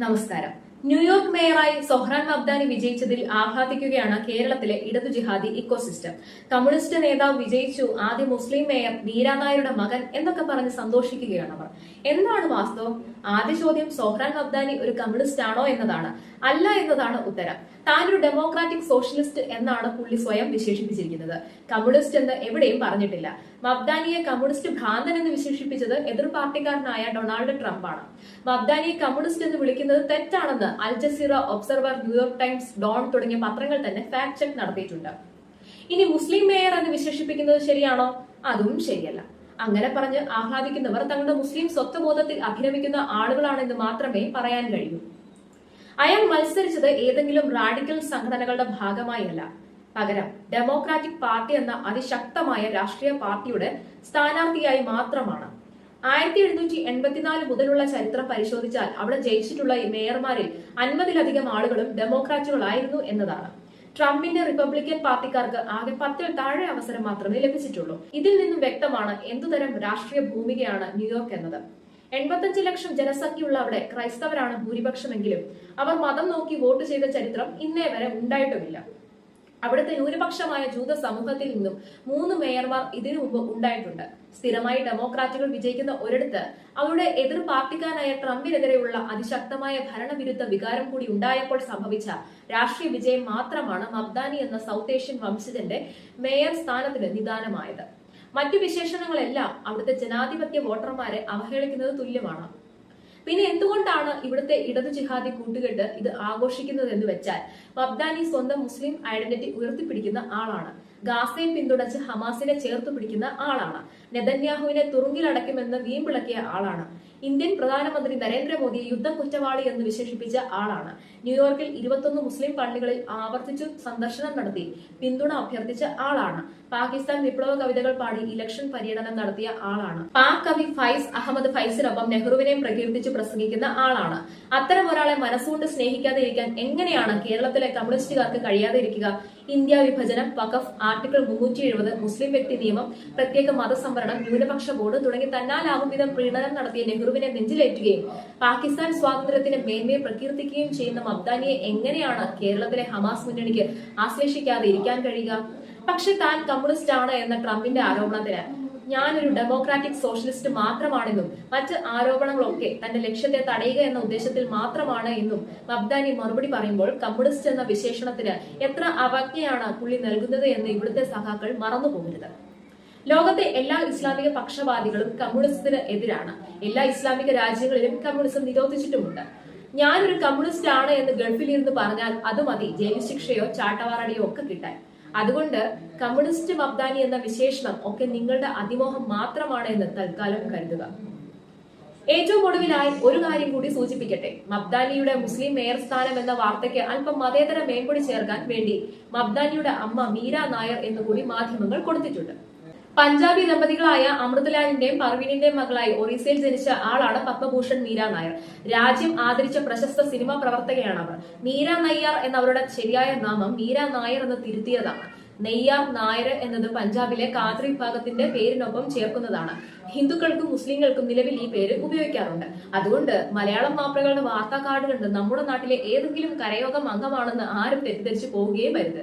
നമസ്കാരം New York മേയറായി Zohran മബ്ദാനി വിജയിച്ചതിൽ ആഹ്ലാദിക്കുകയാണ് കേരളത്തിലെ ഇടതു ജിഹാദി ഇക്കോസിസ്റ്റം. കമ്മ്യൂണിസ്റ്റ് നേതാവ് വിജയിച്ചു ആദ്യ മുസ്ലിം മേയർ വീരാനായരുടെ മകൻ എന്നൊക്കെ പറഞ്ഞ് സന്തോഷിക്കുകയാണ് അവർ. എന്താണ് വാസ്തവം? ആദ്യ ചോദ്യം സൊഹ്റാൻ മബ്ദാനി ഒരു കമ്മ്യൂണിസ്റ്റ് ആണോ എന്നതാണ്. അല്ല എന്നതാണ് ഉത്തരം. താനൊരു ഡെമോക്രാറ്റിക് സോഷ്യലിസ്റ്റ് എന്നാണ് പുള്ളി സ്വയം വിശേഷിപ്പിച്ചിരിക്കുന്നത്. കമ്മ്യൂണിസ്റ്റ് എന്ന് എവിടെയും പറഞ്ഞിട്ടില്ല. മബ്ദാനിയെ കമ്മ്യൂണിസ്റ്റ് ഭ്രാന്തൻ എന്ന് വിശേഷിപ്പിച്ചത് എതിർ പാർട്ടിക്കാരനായ ഡൊണാൾഡ് ട്രംപ് ആണ് മബ്ദാനിയെ കമ്മ്യൂണിസ്റ്റ് എന്ന് വിളിക്കുന്നത് തെറ്റാണെന്ന് Al Jazeera Observer New York Times Dawn തുടങ്ങിയ പത്രങ്ങൾ തന്നെ ഫാക്ട് ചെക്ക് നടത്തിയിട്ടുണ്ട്. ഇനി മുസ്ലിം മേയർ എന്ന് വിശേഷിപ്പിക്കുന്നത് ശരിയാണോ? അതും ശരിയല്ല. അങ്ങനെ പറഞ്ഞ് ആഹ്ലാദിക്കുന്നവർ തങ്ങളുടെ മുസ്ലിം സ്വത്വബോധത്തിൽ അഭിനമിക്കുന്ന ആളുകളാണെന്ന് മാത്രമേ പറയാൻ കഴിയൂ. അയാൾ മത്സരിച്ചത് ഏതെങ്കിലും റാഡിക്കൽ സംഘടനകളുടെ ഭാഗമായല്ല. പകരം ഡെമോക്രാറ്റിക് പാർട്ടി എന്ന അതിശക്തമായ രാഷ്ട്രീയ പാർട്ടിയുടെ സ്ഥാനാർത്ഥിയായി മാത്രമാണ്. ആയിരത്തി എഴുന്നൂറ്റി എൺപത്തിനാല് മുതലുള്ള ചരിത്രം പരിശോധിച്ചാൽ അവിടെ ജയിച്ചിട്ടുള്ള മേയർമാരിൽ അൻപതിലധികം ആളുകളും ഡെമോക്രാറ്റുകളായിരുന്നു എന്നതാണ്. ട്രംപിന്റെ റിപ്പബ്ലിക്കൻ പാർട്ടിക്കാർക്ക് ആകെ പത്തിൽ താഴെ അവസരം മാത്രമേ ലഭിച്ചിട്ടുള്ളൂ. ഇതിൽ നിന്നും വ്യക്തമാണ് എന്തുതരം രാഷ്ട്രീയ ഭൂമികയാണ് ന്യൂയോർക്ക് എന്നത്. എൺപത്തഞ്ച് ലക്ഷം ജനസംഖ്യയുള്ള അവിടെ ക്രൈസ്തവരാണ് ഭൂരിപക്ഷമെങ്കിലും അവർ മതം നോക്കി വോട്ട് ചെയ്ത ചരിത്രം ഇന്നേ വരെ ഉണ്ടായിട്ടുമില്ല. അവിടുത്തെ ന്യൂനപക്ഷമായ ജൂത സമൂഹത്തിൽ നിന്നും മൂന്ന് മേയർമാർ ഇതിനു മുമ്പ് ഉണ്ടായിട്ടുണ്ട്. സ്ഥിരമായി ഡെമോക്രാറ്റുകൾ വിജയിക്കുന്ന ഒരിടത്ത് അവരുടെ എതിർ പാർട്ടിക്കാരായ ട്രംപിനെതിരെയുള്ള അതിശക്തമായ ഭരണവിരുദ്ധ വികാരം കൂടി ഉണ്ടായപ്പോൾ സംഭവിച്ച രാഷ്ട്രീയ വിജയം മാത്രമാണ് മബ്ദാനി എന്ന സൗത്ത് ഏഷ്യൻ വംശജന്റെ മേയർ സ്ഥാനത്തിന് നിദാനമായത്. മറ്റു വിശേഷണങ്ങളെല്ലാം അവിടുത്തെ ജനാധിപത്യ വോട്ടർമാരെ അവഹേളിക്കുന്നത് തുല്യമാണ്. പിന്നെ എന്തുകൊണ്ടാണ് ഇവിടുത്തെ ഇടതു ജിഹാദി കൂട്ടുകെട്ട് ഇത് ആഘോഷിക്കുന്നത് എന്ന് വെച്ചാൽ മബ്ദാനി സ്വന്തം മുസ്ലിം ഐഡന്റിറ്റി ഉയർത്തിപ്പിടിക്കുന്ന ആളാണ്. ഗാസയെ പിന്തുണച്ച് ഹമാസിനെ ചേർത്ത് പിടിക്കുന്ന ആളാണ്. നെതന്യാഹുവിനെ തുറുങ്കിലടക്കുമെന്ന് വീമ്പിളക്കിയ ആളാണ്. ഇന്ത്യൻ പ്രധാനമന്ത്രി നരേന്ദ്രമോദിയെ യുദ്ധ കുറ്റവാളി എന്ന് വിശേഷിപ്പിച്ച ആളാണ്. ന്യൂയോർക്കിൽ ഇരുപത്തൊന്ന് മുസ്ലിം പള്ളികളിൽ ആവർത്തിച്ചു സന്ദർശനം നടത്തി പിന്തുണ അഭ്യർത്ഥിച്ച ആളാണ്. പാകിസ്ഥാൻ വിപ്ലവ കവിതകൾ പാടി ഇലക്ഷൻ പര്യടനം നടത്തിയ ആളാണ്. പാക് കവി ഫൈസ് അഹമ്മദ് ഫൈസിനൊപ്പം നെഹ്റുവിനെയും പ്രകീർത്തിച്ച് പ്രസംഗിക്കുന്ന ആളാണ്. അത്തരം ഒരാളെ മനസ്സുകൊണ്ട് സ്നേഹിക്കാതെ ഇരിക്കാൻ എങ്ങനെയാണ് കേരളത്തിലെ കമ്മ്യൂണിസ്റ്റുകാർക്ക് കഴിയാതെ ഇരിക്കുക ഇന്ത്യ വിഭജനം വഖഫ് ആർട്ടിക്കിൾ മുന്നൂറ്റി എഴുപത് മുസ്ലിം വ്യക്തി നിയമം പ്രത്യേക മതസംവരണം ന്യൂനപക്ഷ ബോർഡ് തുടങ്ങി തന്നാലാകും വിധം പ്രീണനം നടത്തിയ നെഹ്റുവിനെ നെഞ്ചിലേറ്റുകയും പാകിസ്ഥാൻ സ്വാതന്ത്ര്യത്തിന് മേന്മയെ പ്രകീർത്തിക്കുകയും ചെയ്യുന്ന മബ്ദാനിയെ എങ്ങനെയാണ് കേരളത്തിലെ ഹമാസ് മുന്നണിക്ക് ആശ്ലേഷിക്കാതെ ഇരിക്കാൻ കഴിയുക? പക്ഷെ താൻ കമ്മ്യൂണിസ്റ്റ് ആണ് എന്ന ട്രംപിന്റെ ആരോപണത്തിന് ഞാനൊരു ഡെമോക്രാറ്റിക് സോഷ്യലിസ്റ്റ് മാത്രമാണെന്നും മറ്റ് ആരോപണങ്ങളൊക്കെ തന്റെ ലക്ഷ്യത്തെ തടയുക എന്ന ഉദ്ദേശത്തിൽ മാത്രമാണ് എന്നും മബ്ദാനി മറുപടി പറയുമ്പോൾ കമ്മ്യൂണിസ്റ്റ് എന്ന വിശേഷണത്തിന് എത്ര അവജ്ഞയാണ് പുള്ളി നൽകുന്നത് എന്ന് ഇവിടുത്തെ സഖാക്കൾ മറന്നുപോകരുത്. ലോകത്തെ എല്ലാ ഇസ്ലാമിക പക്ഷപാതികളും കമ്മ്യൂണിസത്തിന് എതിരാണ്. എല്ലാ ഇസ്ലാമിക രാജ്യങ്ങളിലും കമ്മ്യൂണിസം നിരോധിച്ചിട്ടുമുണ്ട്. ഞാനൊരു കമ്മ്യൂണിസ്റ്റ് ആണ് എന്ന് ഗൾഫിൽ ഇരുന്ന് പറഞ്ഞാൽ അത് മതി. ജയിൽ ശിക്ഷയോ ചാട്ടവാറടിയോ ഒക്കെ കിട്ടാൻ. അതുകൊണ്ട് കമ്മ്യൂണിസ്റ്റ് മബ്ദാനി എന്ന വിശേഷണം ഒക്കെ നിങ്ങളുടെ അതിമോഹം മാത്രമാണ് എന്ന് തൽക്കാലം കരുതുക. ഏറ്റവും ഒടുവിലായി ഒരു കാര്യം കൂടി സൂചിപ്പിക്കട്ടെ. മബ്ദാനിയുടെ മുസ്ലിം മേയർ സ്ഥാനം എന്ന വാർത്തയ്ക്ക് അല്പം മതേതര മേൽപൊടി ചേർക്കാൻ വേണ്ടി മബ്ദാനിയുടെ അമ്മ മീര നായർ എന്നുകൂടി മാധ്യമങ്ങൾ കൊടുത്തിട്ടുണ്ട്. പഞ്ചാബി ദമ്പതികളായ അമൃതലാലിന്റെയും പർവീനിന്റെയും മകളായി ഒറീസയിൽ ജനിച്ച ആളാണ് പത്മഭൂഷൺ മീര നായർ. രാജ്യം ആദരിച്ച പ്രശസ്ത സിനിമാ പ്രവർത്തകയാണ് അവർ മീര നയ്യാർ എന്നവരുടെ ശരിയായ നാമം മീര നായർ എന്ന് തിരുത്തിയതാണ്. നെയ്യാർ നായർ എന്നത് പഞ്ചാബിലെ കാദ്രി വിഭാഗത്തിന്റെ പേരിനൊപ്പം ചേർക്കുന്നതാണ്. ഹിന്ദുക്കൾക്കും മുസ്ലിങ്ങൾക്കും നിലവിൽ ഈ പേര് ഉപയോഗിക്കാറുണ്ട്. അതുകൊണ്ട് മലയാളം മാപ്പിളകളുടെ വാർത്താ കാർഡ് കണ്ട് നമ്മുടെ നാട്ടിലെ ഏതെങ്കിലും കരയോഗം അംഗമാണെന്ന് ആരും തെറ്റിദ്ധരിച്ചു പോവുകയും വരുത്